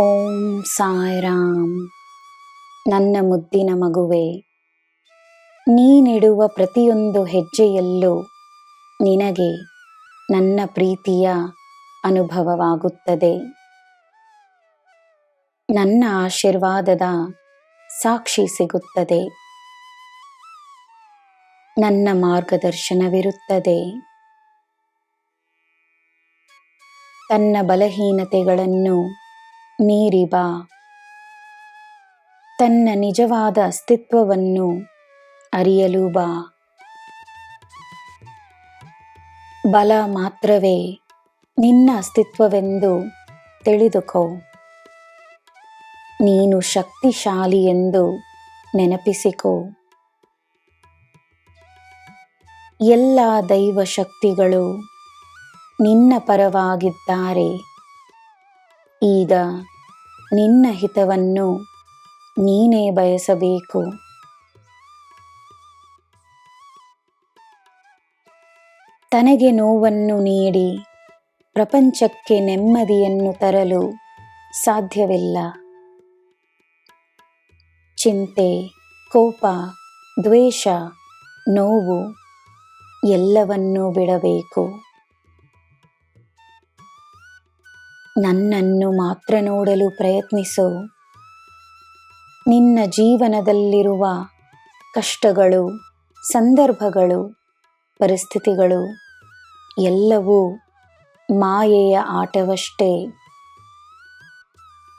ಓಂ ಸಾಯಿರಾಮ್. ನನ್ನ ಮುದ್ದಿನ ಮಗುವೆ, ನೀನಿಡುವ ಪ್ರತಿಯೊಂದು ಹೆಜ್ಜೆಯಲ್ಲೂ ನಿನಗೆ ನನ್ನ ಪ್ರೀತಿಯ ಅನುಭವವಾಗುತ್ತದೆ. ನನ್ನ ಆಶೀರ್ವಾದದ ಸಾಕ್ಷಿ ಸಿಗುತ್ತದೆ. ನನ್ನ ಮಾರ್ಗದರ್ಶನವಿರುತ್ತದೆ. ತನ್ನ ಬಲಹೀನತೆಗಳನ್ನು ಬಾ. ತನ್ನ ನಿಜವಾದ ಅಸ್ತಿತ್ವವನ್ನು ಅರಿಯಲು ಬಾ. ಬಲ ಮಾತ್ರವೇ ನಿನ್ನ ಅಸ್ತಿತ್ವವೆಂದು ತಿಳಿದುಕೋ. ನೀನು ಶಕ್ತಿಶಾಲಿ ಎಂದು ನೆನಪಿಸಿಕೋ. ಎಲ್ಲ ದೈವ ಶಕ್ತಿಗಳು ನಿನ್ನ ಪರವಾಗಿದ್ದಾರೆ. ಈಗ ನಿನ್ನ ಹಿತವನ್ನು ನೀನೇ ಬಯಸಬೇಕು. ತನಗೆ ನೋವನ್ನು ನೀಡಿ ಪ್ರಪಂಚಕ್ಕೆ ನೆಮ್ಮದಿಯನ್ನು ತರಲು ಸಾಧ್ಯವಿಲ್ಲ. ಚಿಂತೆ, ಕೋಪ, ದ್ವೇಷ, ನೋವು ಎಲ್ಲವನ್ನೂ ಬಿಡಬೇಕು. ನನ್ನನ್ನು ಮಾತ್ರ ನೋಡಲು ಪ್ರಯತ್ನಿಸು. ನಿನ್ನ ಜೀವನದಲ್ಲಿರುವ ಕಷ್ಟಗಳು, ಸಂದರ್ಭಗಳು, ಪರಿಸ್ಥಿತಿಗಳು ಎಲ್ಲವೂ ಮಾಯೆಯ ಆಟವಷ್ಟೇ.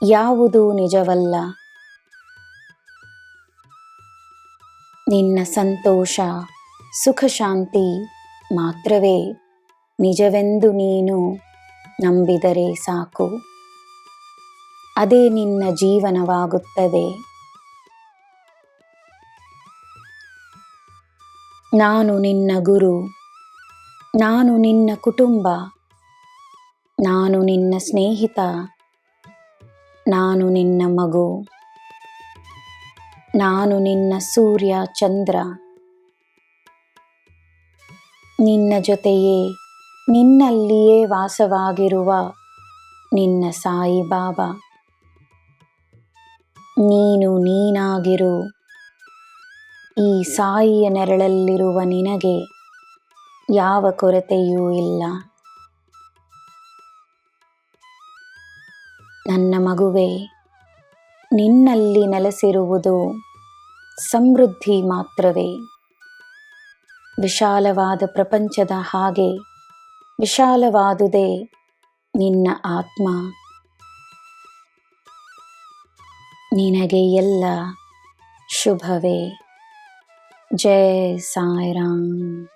ಯಾವುದೂ ನಿಜವಲ್ಲ. ನಿನ್ನ ಸಂತೋಷ, ಸುಖಶಾಂತಿ ಮಾತ್ರವೇ ನಿಜವೆಂದು ನೀನು ನಂಬಿದರೆ ಸಾಕು. ಅದೇ ನಿನ್ನ ಜೀವನವಾಗುತ್ತದೆ. ನಾನು ನಿನ್ನ ಗುರು. ನಾನು ನಿನ್ನ ಕುಟುಂಬ. ನಾನು ನಿನ್ನ ಸ್ನೇಹಿತ. ನಾನು ನಿನ್ನ ಮಗು. ನಾನು ನಿನ್ನ ಸೂರ್ಯ ಚಂದ್ರ. ನಿನ್ನ ಜೊತೆಯೇ ನಿನ್ನಲ್ಲಿಯೇ ವಾಸವಾಗಿರುವ ನಿನ್ನ ಸಾಯಿಬಾಬಾ ನೀನು ನೀನಾಗಿರು. ಈ ಸಾಯಿಯ ನೆರಳಲ್ಲಿರುವ ನಿನಗೆ ಯಾವ ಕೊರತೆಯೂ ಇಲ್ಲ. ನನ್ನ ಮಗುವೆ, ನಿನ್ನಲ್ಲಿ ನೆಲೆಸಿರುವುದು ಸಮೃದ್ಧಿ ಮಾತ್ರವೇ. ವಿಶಾಲವಾದ ಪ್ರಪಂಚದ ಹಾಗೆ ವಿಶಾಲವಾದುದೇ ನಿನ್ನ ಆತ್ಮ. ನಿನಗೆ ಎಲ್ಲ ಶುಭವೇ. ಜಯ ಸಾಯಿರಾಮ್.